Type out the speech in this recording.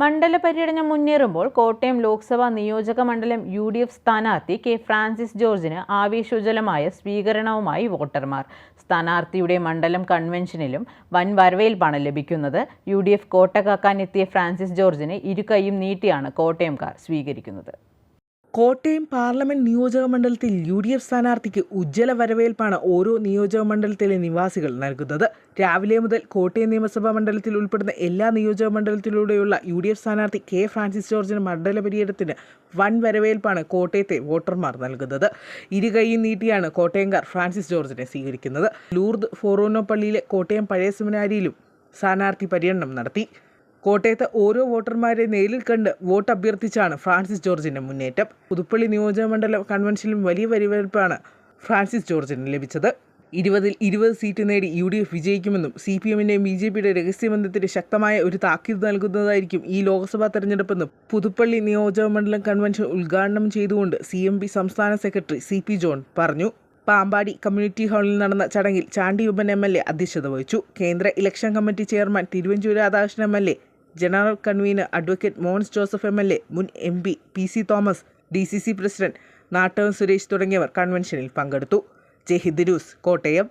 മണ്ഡല പര്യടനം മുന്നേറുമ്പോൾ കോട്ടയം ലോക്സഭാ നിയോജക മണ്ഡലം യു ഡി എഫ് സ്ഥാനാർത്ഥി കെ ഫ്രാൻസിസ് ജോർജിന് ആവേശോജ്വലമായ സ്വീകരണവുമായി വോട്ടർമാർ. സ്ഥാനാർത്ഥിയുടെ മണ്ഡലം കൺവെൻഷനിലും വൻ വരവേൽപ്പാണ് ലഭിക്കുന്നത്. യു ഡി എഫ് കോട്ട കാക്കാൻ എത്തിയ ഫ്രാൻസിസ് ജോർജിനെ ഇരുകൈയും നീട്ടിയാണ് കോട്ടയംകാർ സ്വീകരിക്കുന്നത്. കോട്ടയം പാർലമെന്റ് നിയോജക മണ്ഡലത്തിൽ യു ഡി എഫ് സ്ഥാനാർത്ഥിക്ക് ഉജ്ജ്വല വരവേൽപ്പാണ് ഓരോ നിയോജക മണ്ഡലത്തിലെ നിവാസികൾ നൽകുന്നത്. രാവിലെ മുതൽ കോട്ടയം നിയമസഭാ മണ്ഡലത്തിൽ ഉൾപ്പെടുന്ന എല്ലാ നിയോജക മണ്ഡലത്തിലൂടെയുള്ള യു ഡി എഫ് സ്ഥാനാർത്ഥി കെ ഫ്രാൻസിസ് ജോർജിന് മണ്ഡല പര്യടനത്തിന് വൻ വരവേൽപ്പാണ് കോട്ടയത്തെ വോട്ടർമാർ നൽകുന്നത്. ഇരുകൈയും നീട്ടിയാണ് കോട്ടയംകാർ ഫ്രാൻസിസ് ജോർജിനെ സ്വീകരിക്കുന്നത്. ലൂർദ് ഫോറോനോ പള്ളിയിലെ കോട്ടയം പഴയ സെമിനാരിയിലും സ്ഥാനാർത്ഥി പര്യടനം നടത്തി. കോട്ടയത്ത് ഓരോ വോട്ടർമാരെ നേരിൽ കണ്ട് വോട്ട് അഭ്യർത്ഥിച്ചാണ് ഫ്രാൻസിസ് ജോർജിന്റെ മുന്നേറ്റം. പുതുപ്പള്ളി നിയോജകമണ്ഡലം കൺവെൻഷനിലും വലിയ വരവേൽപ്പാണ് ഫ്രാൻസിസ് ജോർജിന് ലഭിച്ചത്. ഇരുപതിൽ ഇരുപത് സീറ്റ് നേടി യു ഡി എഫ് വിജയിക്കുമെന്നും സി പി എമ്മിന്റെയും ബി ജെ പിയുടെ രഹസ്യബന്ധത്തിന് ശക്തമായ ഒരു താക്കീത് നൽകുന്നതായിരിക്കും ഈ ലോക്സഭാ തെരഞ്ഞെടുപ്പെന്നും പുതുപ്പള്ളി നിയോജകമണ്ഡലം കൺവെൻഷൻ ഉദ്ഘാടനം ചെയ്തുകൊണ്ട് സി എം പി സംസ്ഥാന സെക്രട്ടറി സി പി ജോൺ പറഞ്ഞു. പാമ്പാടി കമ്മ്യൂണിറ്റി ഹാളിൽ നടന്ന ചടങ്ങിൽ ചാണ്ടി ഉപൻ എം എൽ എ അധ്യക്ഷത വഹിച്ചു. കേന്ദ്ര election committee chairman Thiruvanchoor Radhakrishnan M L A general convener advocate Mons Joseph M L A മുൻ M P P C Thomas D C C president Nattakam Suresh തുടങ്ങിയവർ കൺവെൻഷനിൽ പങ്കെടുത്തു. ജയ് ഹിന്ദ് ന്യൂസ് കോട്ടയം.